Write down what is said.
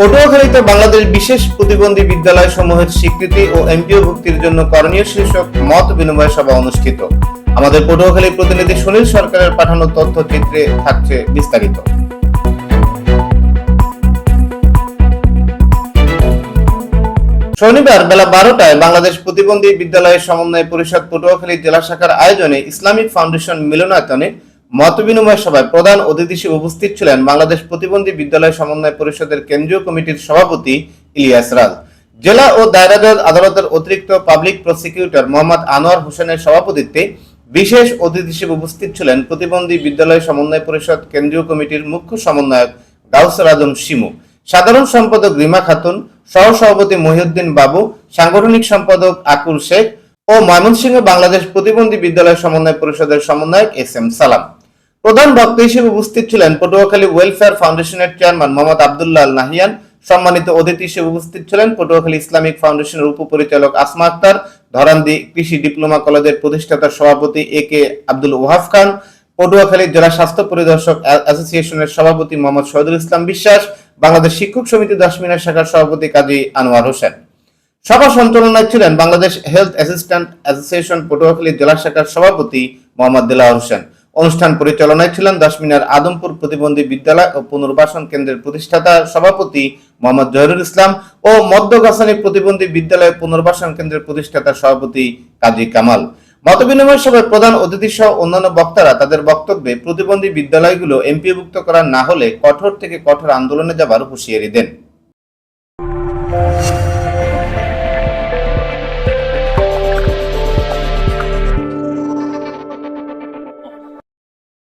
পটুয়াখালীতে বাংলাদেশ বিশেষ প্রতিবন্ধী বিদ্যালয় সমূহের স্বীকৃতি ও এমপিও ভুক্তির জন্য করণীয় শীর্ষক মত বিনিময় সভা অনুষ্ঠিত। আমাদের পটুয়াখালী প্রতিনিধি সুনীল সরকারের পাঠানো তথ্যচিত্রে থাকছে বিস্তারিত। শনিবার বেলা বারোটায় বাংলাদেশ প্রতিবন্ধী বিদ্যালয়ের সমন্বয় পরিষদ পটুয়াখালী জেলা শাখার আয়োজনে ইসলামিক ফাউন্ডেশন মিলনায়তনে মত বিনিময় সভায় প্রধান অতিথি হিসেবে উপস্থিত ছিলেন বাংলাদেশ প্রতিবন্ধী বিদ্যালয় সমন্বয় পরিষদের কেন্দ্রীয় কমিটির সভাপতি ইলিয়াস রাজ। জেলা ও দায়রা জজ আদালতের অতিরিক্ত পাবলিক প্রসিকিউটর মোহাম্মদ আনোয়ার হোসেনের সভাপতিত্বে বিশেষ অতিথি হিসেবে উপস্থিত ছিলেন প্রতিবন্ধী বিদ্যালয় সমন্বয় পরিষদ কেন্দ্রীয় কমিটির মুখ্য সমন্বয়ক গাউসর আজম শিমু, সাধারণ সম্পাদক রিমা খাতুন সহ সভাপতি মহিউদ্দিন বাবু, সাংগঠনিক সম্পাদক আকুল শেখ ও ময়মনসিংহ বাংলাদেশ প্রতিবন্ধী বিদ্যালয় সমন্বয় পরিষদের সমন্বয়ক এস এম সালাম। প্রধান বক্তা হিসেবে উপস্থিত ছিলেন পটুয়াখালী ওয়েলফেয়ার ফাউন্ডেশনের চেয়ারম্যান মোহাম্মদ আবদুল্লাহ নাহিয়ান। সম্মানিত অতিথি হিসেবে উপস্থিত ছিলেন পটুয়াখালী ইসলামিক ফাউন্ডেশনের উপপরিচালক আসমা আক্তার ধরান্দি কৃষি ডিপ্লোমা কলেজের প্রতিষ্ঠাতা সভাপতি এ কে আব্দুল ওহাব খান, পটুয়াখালী জেলা স্বাস্থ্য পরিদর্শক অ্যা- অ্যাসোসিয়েশনের সভাপতি মোহাম্মদ শহীদুল ইসলাম বিশ্বাস, বাংলাদেশ শিক্ষক সমিতি দশমিনার শাখার সভাপতি কাজী আনোয়ার হোসেন। সভা সঞ্চালনায় ছিলেন Bangladesh health assistant association Patuakhali জেলা শাখার সভাপতি মোহাম্মদ দিলাওয়ার হোসেন। অনুষ্ঠান পরিচালনায় ছিলেন দশমিনার আদমপুর প্রতিবন্ধী বিদ্যালয় ও পুনর্বাসন কেন্দ্রের প্রতিষ্ঠাতা সভাপতি মোহাম্মদ জহিরুল ইসলাম ও মধ্যগাছানী প্রতিবন্ধী বিদ্যালয় পুনর্বাসন কেন্দ্রের প্রতিষ্ঠাতা সভাপতি কাজী কামাল। মতবিনিময় সভায় প্রধান অতিথি সহ অন্যান্য বক্তারা তাদের বক্তব্যে প্রতিবন্ধী বিদ্যালয়গুলো এমপিভুক্ত করা না হলে কঠোর থেকে কঠোর আন্দোলনে যাবার হুঁশিয়ারি দেন।